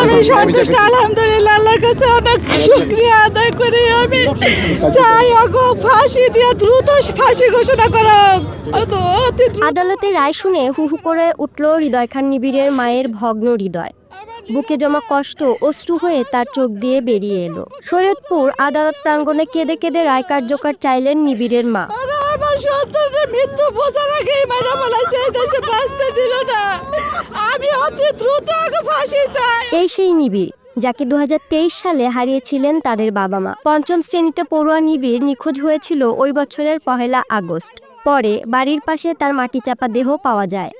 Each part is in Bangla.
আমি সন্তুষ্ট আলহামদুলিল্লাহ আল্লাহর কাছে অনেক শুক্রিয়া আদায় করি। আমি চাই ওগো ফাঁসি দিয়ে দ্রুত ফাঁসি ঘোষণা করো আদালতে রায় শুনে হু হু করে উঠল হৃদয় খান নিবিড়ের মায়ের ভগ্ন হৃদয়। বুকে জমা কষ্ট অশ্রু হয়ে তার চোখ দিয়ে বেরিয়ে এলো। শরীয়তপুর আদালত প্রাঙ্গণে কেঁদে কেঁদে রায় কার্যকর চাইলেন নিবিড়ের মা। আমার সন্তানের মৃত্যু বোঝার আগেই মারা বলাইছে এই দেশে বাঁচতে দিল না। আমি অতি দ্রুত ওকে ফাঁসি চাই। এই সেই নিবিড়, যাকে দু হাজার তেইশ সালে হারিয়েছিলেন তাদের বাবা মা। পঞ্চম শ্রেণীতে পড়ুয়া নিবিড় নিখোঁজ হয়েছিল ওই বছরের পহেলা আগস্ট। পরে বাড়ির পাশে তার মাটি চাপা দেহ পাওয়া যায়।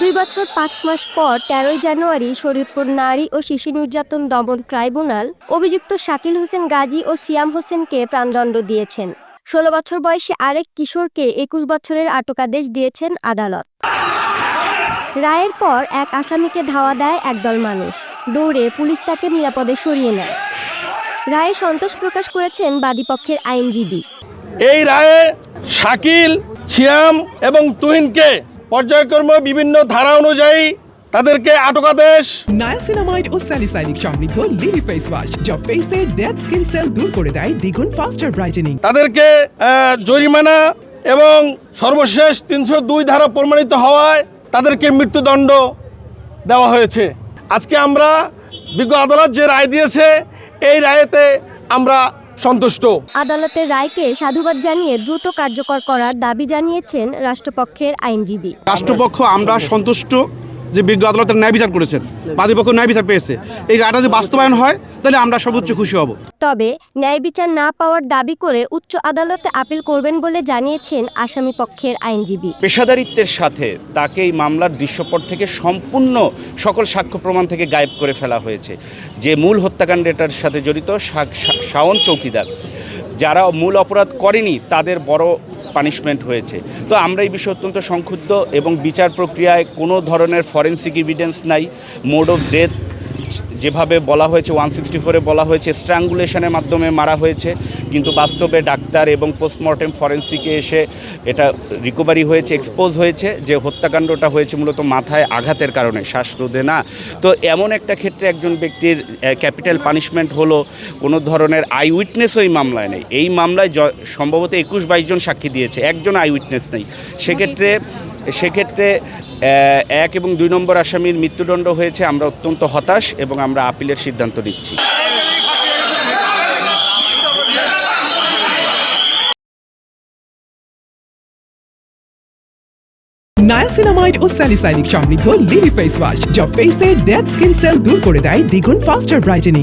দুই বছর পাঁচ মাস পর তেরোই জানুয়ারি শরীয়তপুর নারী ও শিশু নির্যাতন দমন ট্রাইব্যুনাল অভিযুক্ত শাকিল হোসেন গাজী ও সিয়াম হোসেনকে প্রাণদণ্ড দিয়েছেন। ষোলো বছর বয়সী আরেক কিশোরকে একুশ বছরের আটকাদেশ দিয়েছেন আদালত। রায়ের পর এক আসামিকে ধাওয়া দেয় একদল মানুষ। দৌড়ে পুলিশ তাকে নিরাপদে সরিয়ে নেয়। রায়ে সন্তোষ প্রকাশ করেছেন বাদীপক্ষের আইনজীবী। এই রায়ে শাকিল, ছিয়াম এবং তুহিনকে পর্যায়ক্রমে বিভিন্ন ধারা অনুযায়ী তাদেরকে আটকাদেশ নায়াসিনামাইড ও স্যালিসাইনিক সমৃদ্ধ লিলি ফেস ওয়াশ যা ফেসের ডেড স্কিন সেল দূর করে দেয় দ্বিগুণ ফাস্টার ব্রাইটেনিং তাদেরকে জরিমানা এবং সর্বশেষ তিনশো দুই ধারা প্রমাণিত হওয়ায় তাদেরকে মৃত্যুদণ্ড দেওয়া হয়েছে। আজকে আমরা বিজ্ঞ আদালত যে রায় দিয়েছে এই রায়েতে আমরা সন্তুষ্ট। আদালতের রায়কে সাধুবাদ জানিয়ে দ্রুত কার্যকর করার দাবি জানিয়েছেন রাষ্ট্রপক্ষের আইনজীবী। রাষ্ট্রপক্ষ আমরা সন্তুষ্ট। যে বিজ্ঞ আদালতের ন্যায় বিচার করেছেন বাদীপক্ষ ন্যায় বিচার পেয়েছে। এই রায়টা যদি বাস্তবায়ন হয় তাহলে আমরা সর্বোচ্চ খুশি হব। তবে ন্যায় বিচার না পাওয়ার দাবি করে উচ্চ আদালতে আপিল করবেন বলে জানিয়েছেন আসামি পক্ষের আইনজীবী। পেশাদারিত্বের সাথে তাকে এই মামলার দৃশ্যপট থেকে সম্পূর্ণ সকল সাক্ষ্য প্রমাণ থেকে গায়েব করে ফেলা হয়েছে। যে মূল হত্যাকাণ্ডেটার সাথে জড়িত শাওন চৌকিদার যারা মূল অপরাধ করেনি তাদের বড় পানিশমেন্ট হয়েছে। তো আমরা এই বিষয়ে অত্যন্ত সংক্ষুব্ধ এবং বিচার প্রক্রিয়ায় কোনো ধরনের ফরেন্সিক এভিডেন্স নাই। মোড অফ ডেথ যেভাবে বলা হয়েছে ওয়ান সিক্সটি ফোরে বলা হয়েছে স্ট্রাঙ্গুলেশনের মাধ্যমে মারা হয়েছে কিন্তু বাস্তবে ডাক্তার এবং পোস্টমর্টেম ফরেন্সিকে এসে এটা রিকভারি হয়েছে এক্সপোজ হয়েছে যে হত্যাকাণ্ডটা হয়েছে মূলত মাথায় আঘাতের কারণে শ্বাসরোধে না। তো এমন একটা ক্ষেত্রে একজন ব্যক্তির ক্যাপিটাল পানিশমেন্ট হলো কোনো ধরনের আই উইটনেস ওই মামলায় নেই। এই মামলায় সম্ভবত একুশ বাইশ জন সাক্ষী দিয়েছে একজন আই উইটনেস নেই সেক্ষেত্রে সেক্ষেত্রে এক এবং দুই নম্বর আসামির মৃত্যুদণ্ড হয়েছে, আমরা অত্যন্ত হতাশ এবং আমরা আপিলের সিদ্ধান্ত নিচ্ছি। নায়াসিনামাইড ও স্যালিসাইনিক সমৃদ্ধ লিলি ফেস ওয়াশ যা ফেসের ডেড স্কিন সেল দূর করে দেয় দ্বিগুণ ফাস্টার ব্রাইটেনিং